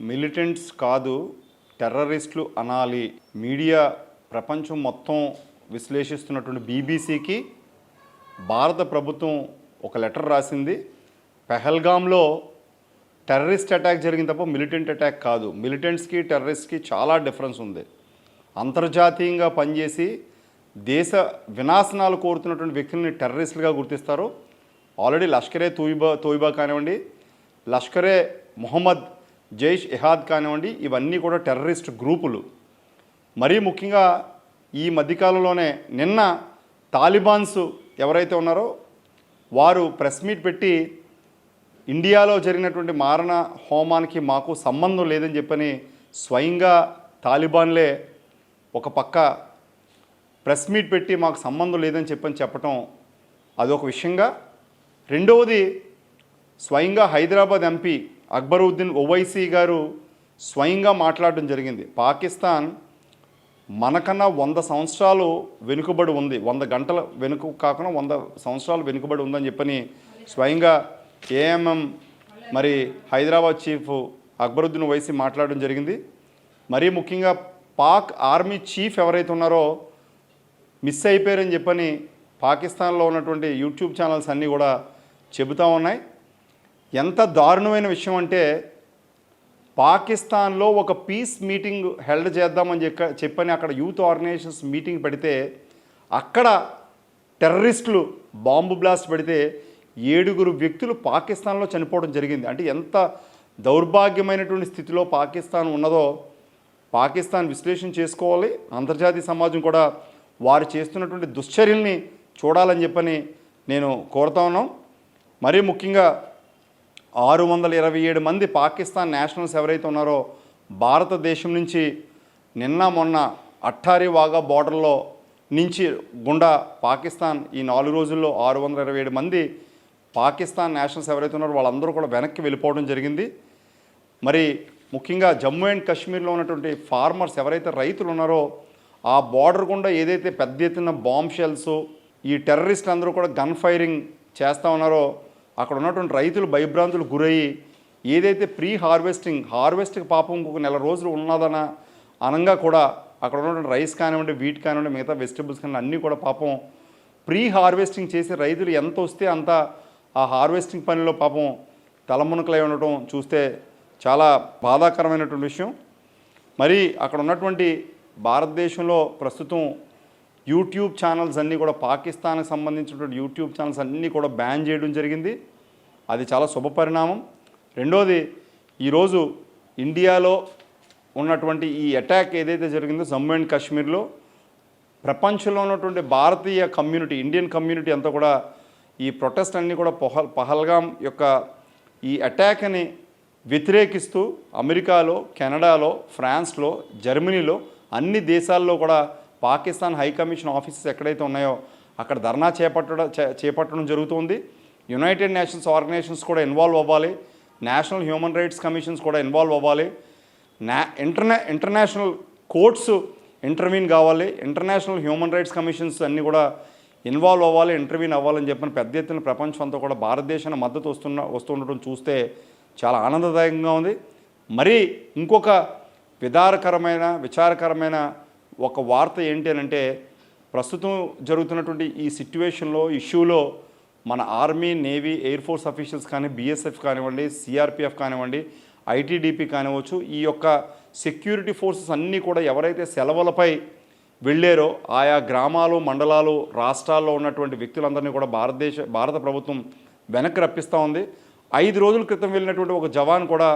Militants కాదు టెర్రరిస్టులు అనాలి. మీడియా ప్రపంచం మొత్తం విశ్లేషిస్తున్నటువంటి బీబీసీకి భారత ప్రభుత్వం ఒక లెటర్ రాసింది. పెహల్గాంలో టెర్రరిస్ట్ అటాక్ జరిగిన తప్ప మిలిటెంట్ అటాక్ కాదు. మిలిటెంట్స్కి టెర్రరిస్ట్కి చాలా డిఫరెన్స్ ఉంది. అంతర్జాతీయంగా పనిచేసి దేశ వినాశనాలు కోరుతున్నటువంటి వ్యక్తుల్ని టెర్రరిస్టులుగా గుర్తిస్తారు. ఆల్రెడీ లష్కరే తోయిబా తోయిబా కానివ్వండి లష్కరే మొహమ్మద్ జైష్ ఎహాద్ కానివ్వండి ఇవన్నీ కూడా టెర్రరిస్ట్ గ్రూపులు. మరీ ముఖ్యంగా ఈ మధ్యకాలంలోనే నిన్న తాలిబాన్స్ ఎవరైతే ఉన్నారో వారు ప్రెస్ మీట్ పెట్టి ఇండియాలో జరిగినటువంటి మారణ హోమానికి మాకు సంబంధం లేదని చెప్పని స్వయంగా తాలిబాన్లే ఒక పక్క ప్రెస్ మీట్ పెట్టి మాకు సంబంధం లేదని చెప్పని చెప్పటం అదొక విషయంగా. రెండవది స్వయంగా హైదరాబాద్ ఎంపీ అక్బరుద్దీన్ ఓవైసీ గారు స్వయంగా మాట్లాడడం జరిగింది. పాకిస్తాన్ మనకన్నా వంద సంవత్సరాలు వెనుకబడి ఉంది. వంద గంటల వెనుక కాకుండా వంద సంవత్సరాలు వెనుకబడి ఉందని చెప్పని స్వయంగా ఏఎంఎం మరి హైదరాబాద్ చీఫ్ అక్బరుద్దీన్ ఓవైసీ మాట్లాడడం జరిగింది. మరీ ముఖ్యంగా పాక్ ఆర్మీ చీఫ్ ఎవరైతే ఉన్నారో మిస్ అయిపోయారని చెప్పని పాకిస్తాన్లో ఉన్నటువంటి యూట్యూబ్ ఛానల్స్ అన్నీ కూడా చెబుతూ ఉన్నాయి. ఎంత దారుణమైన విషయం అంటే పాకిస్తాన్లో ఒక పీస్ మీటింగ్ హెల్డ్ చేద్దామని చెప్ప చెప్పని అక్కడ యూత్ ఆర్గనైజేషన్స్ మీటింగ్ పెడితే అక్కడ టెర్రరిస్టులు బాంబు బ్లాస్ట్ పెడితే ఏడుగురు వ్యక్తులు పాకిస్తాన్లో చనిపోవడం జరిగింది. అంటే ఎంత దౌర్భాగ్యమైనటువంటి స్థితిలో పాకిస్తాన్ ఉన్నదో పాకిస్తాన్ విశ్లేషణ చేసుకోవాలి. అంతర్జాతీయ సమాజం కూడా వారు చేస్తున్నటువంటి దుశ్చర్యల్ని చూడాలని చెప్పని నేను కోరుతా ఉన్నాం. మరీ ముఖ్యంగా ఆరు వందల ఇరవై ఏడు మంది పాకిస్తాన్ నేషనల్స్ ఎవరైతే ఉన్నారో భారతదేశం నుంచి నిన్న మొన్న అట్టారి వాగా బార్డర్లో నుంచి గుండా పాకిస్తాన్ ఈ నాలుగు రోజుల్లో ఆరు వందల ఇరవై ఏడు మంది పాకిస్తాన్ నేషనల్స్ ఎవరైతే ఉన్నారో వాళ్ళందరూ కూడా వెనక్కి వెళ్ళిపోవడం జరిగింది. మరి ముఖ్యంగా జమ్మూ అండ్ కాశ్మీర్లో ఉన్నటువంటి ఫార్మర్స్ ఎవరైతే రైతులు ఉన్నారో ఆ బార్డర్ గుండా ఏదైతే పెద్ద ఎత్తున బాంబ్ షెల్స్ ఈ టెర్రరిస్టులు అందరూ కూడా గన్ ఫైరింగ్ చేస్తూ ఉన్నారో అక్కడ ఉన్నటువంటి రైతులు భయభ్రాంతులు గురయ్యి ఏదైతే ప్రీ హార్వెస్టింగ్ హార్వెస్ట్కి పాపం ఇంకొక నెల రోజులు ఉన్నదన అనంగా కూడా అక్కడ ఉన్నటువంటి రైస్ కానివ్వండి వీట్ కానివ్వండి మిగతా వెజిటబుల్స్ కానీ అన్నీ కూడా పాపం ప్రీ హార్వెస్టింగ్ చేసి రైతులు ఎంత వస్తే అంత ఆ హార్వెస్టింగ్ పనిలో పాపం తలమునకలై ఉండటం చూస్తే చాలా బాధాకరమైనటువంటి విషయం. మరి అక్కడ ఉన్నటువంటి భారతదేశంలో ప్రస్తుతం యూట్యూబ్ ఛానల్స్ అన్నీ కూడా పాకిస్తాన్కి సంబంధించినటువంటి యూట్యూబ్ ఛానల్స్ అన్నీ కూడా బ్యాన్ చేయడం జరిగింది. అది చాలా శుభపరిణామం రెండోది ఈరోజు ఇండియాలో ఉన్నటువంటి ఈ అటాక్ ఏదైతే జరిగిందో జమ్మూ అండ్ కాశ్మీర్లో ప్రపంచంలో ఉన్నటువంటి భారతీయ కమ్యూనిటీ ఇండియన్ కమ్యూనిటీ అంతా కూడా ఈ ప్రొటెస్ట్ అన్నీ కూడా పొహల్ పహల్గాం యొక్క ఈ అటాక్ని వ్యతిరేకిస్తూ అమెరికాలో కెనడాలో ఫ్రాన్స్లో జర్మనీలో అన్ని దేశాల్లో కూడా పాకిస్తాన్ హై కమిషన్ ఆఫీసెస్ ఎక్కడైతే ఉన్నాయో అక్కడ ధర్నా చేపట్టడం చే- చేపట్టడం జరుగుతుంది. యునైటెడ్ నేషన్స్ ఆర్గనైజేషన్స్ కూడా ఇన్వాల్వ్ అవ్వాలి. నేషనల్ హ్యూమన్ రైట్స్ కమిషన్స్ కూడా ఇన్వాల్వ్ అవ్వాలి. నా ఇంటర్నే ఇంటర్నేషనల్ కోర్ట్స్ ఇంటర్వ్యూన్ కావాలి. ఇంటర్నేషనల్ హ్యూమన్ రైట్స్ కమిషన్స్ అన్నీ కూడా ఇన్వాల్వ్ అవ్వాలి ఇంటర్వ్యూన్ అవ్వాలని చెప్పిన పెద్ద ఎత్తున ప్రపంచం అంతా కూడా భారతదేశాన్ని మద్దతు వస్తున్న వస్తుండటం చూస్తే చాలా ఆనందదాయకంగా ఉంది. మరి ఇంకొక విదారకరమైన విచారకరమైన ఒక వార్త ఏంటి అని అంటే ప్రస్తుతం జరుగుతున్నటువంటి ఈ సిట్యువేషన్లో ఇష్యూలో మన army navy air force officials కానీ బీఎస్ఎఫ్ కానివ్వండి సిఆర్పిఎఫ్ కానివ్వండి ఐటీడీపీ కానివ్వచ్చు ఈ యొక్క సెక్యూరిటీ ఫోర్సెస్ అన్నీ కూడా ఎవరైతే సెలవులపై వెళ్ళారో ఆయా గ్రామాలు మండలాలు రాష్ట్రాల్లో ఉన్నటువంటి వ్యక్తులందరినీ కూడా భారతదేశ భారత ప్రభుత్వం వెనక్కి రప్పిస్తూ ఉంది. ఐదు రోజుల క్రితం వెళ్ళినటువంటి ఒక జవాన్ కూడా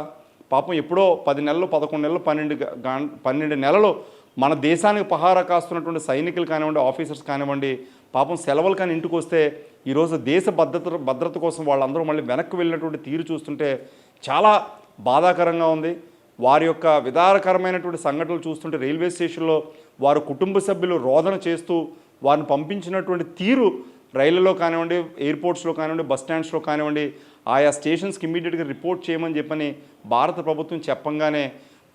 పాపం ఎప్పుడో పది నెలలు పదకొండు నెలలు పన్నెండు గా- పన్నెండు నెలలు మన దేశానికి పహారా కాస్తున్నటువంటి సైనికులు కానివ్వండి ఆఫీసర్స్ కానివ్వండి పాపం సెలవులు కానీ ఇంటికి వస్తే ఈరోజు దేశ భద్రత భద్రత కోసం వాళ్ళందరూ మళ్ళీ వెనక్కి వెళ్ళినటువంటి తీరు చూస్తుంటే చాలా బాధాకరంగా ఉంది. వారి యొక్క విధారకరమైనటువంటి సంఘటనలు చూస్తుంటే రైల్వే స్టేషన్లో వారు కుటుంబ సభ్యులు రోదన చేస్తూ వారిని పంపించినటువంటి తీరు రైళ్ళలో కానివ్వండి ఎయిర్పోర్ట్స్లో కానివ్వండి బస్ స్టాండ్స్లో కానివ్వండి ఆయా స్టేషన్స్కి ఇమీడియట్గా రిపోర్ట్ చేయమని చెప్పని భారత ప్రభుత్వం చెప్పంగానే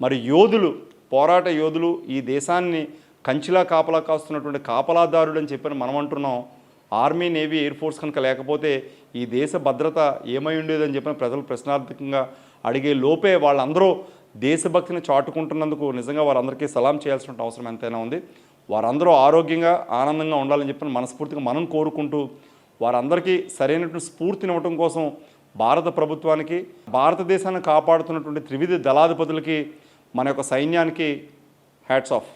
మరి యోధులు పోరాట యోధులు ఈ దేశాన్ని కంచిలా కాపలా కాస్తున్నటువంటి కాపలాదారుడు అని చెప్పని మనం అంటున్నాం. ఆర్మీ నేవీ ఎయిర్ ఫోర్స్ కనుక లేకపోతే ఈ దేశ భద్రత ఏమై ఉండేదని చెప్పిన ప్రజలు ప్రశ్నార్థకంగా అడిగే లోపే వాళ్ళందరూ దేశభక్తిని చాటుకుంటున్నందుకు నిజంగా వారందరికీ సలాం చేయాల్సిన అవసరం ఎంతైనా ఉంది. వారందరూ ఆరోగ్యంగా ఆనందంగా ఉండాలని చెప్పిన మనస్ఫూర్తిగా మనం కోరుకుంటూ వారందరికీ సరైనటువంటి స్ఫూర్తినివ్వటం కోసం భారత ప్రభుత్వానికి భారతదేశాన్ని కాపాడుతున్నటువంటి త్రివిధ దళాధిపతులకి మన యొక్క సైన్యానికి హ్యాట్స్ ఆఫ్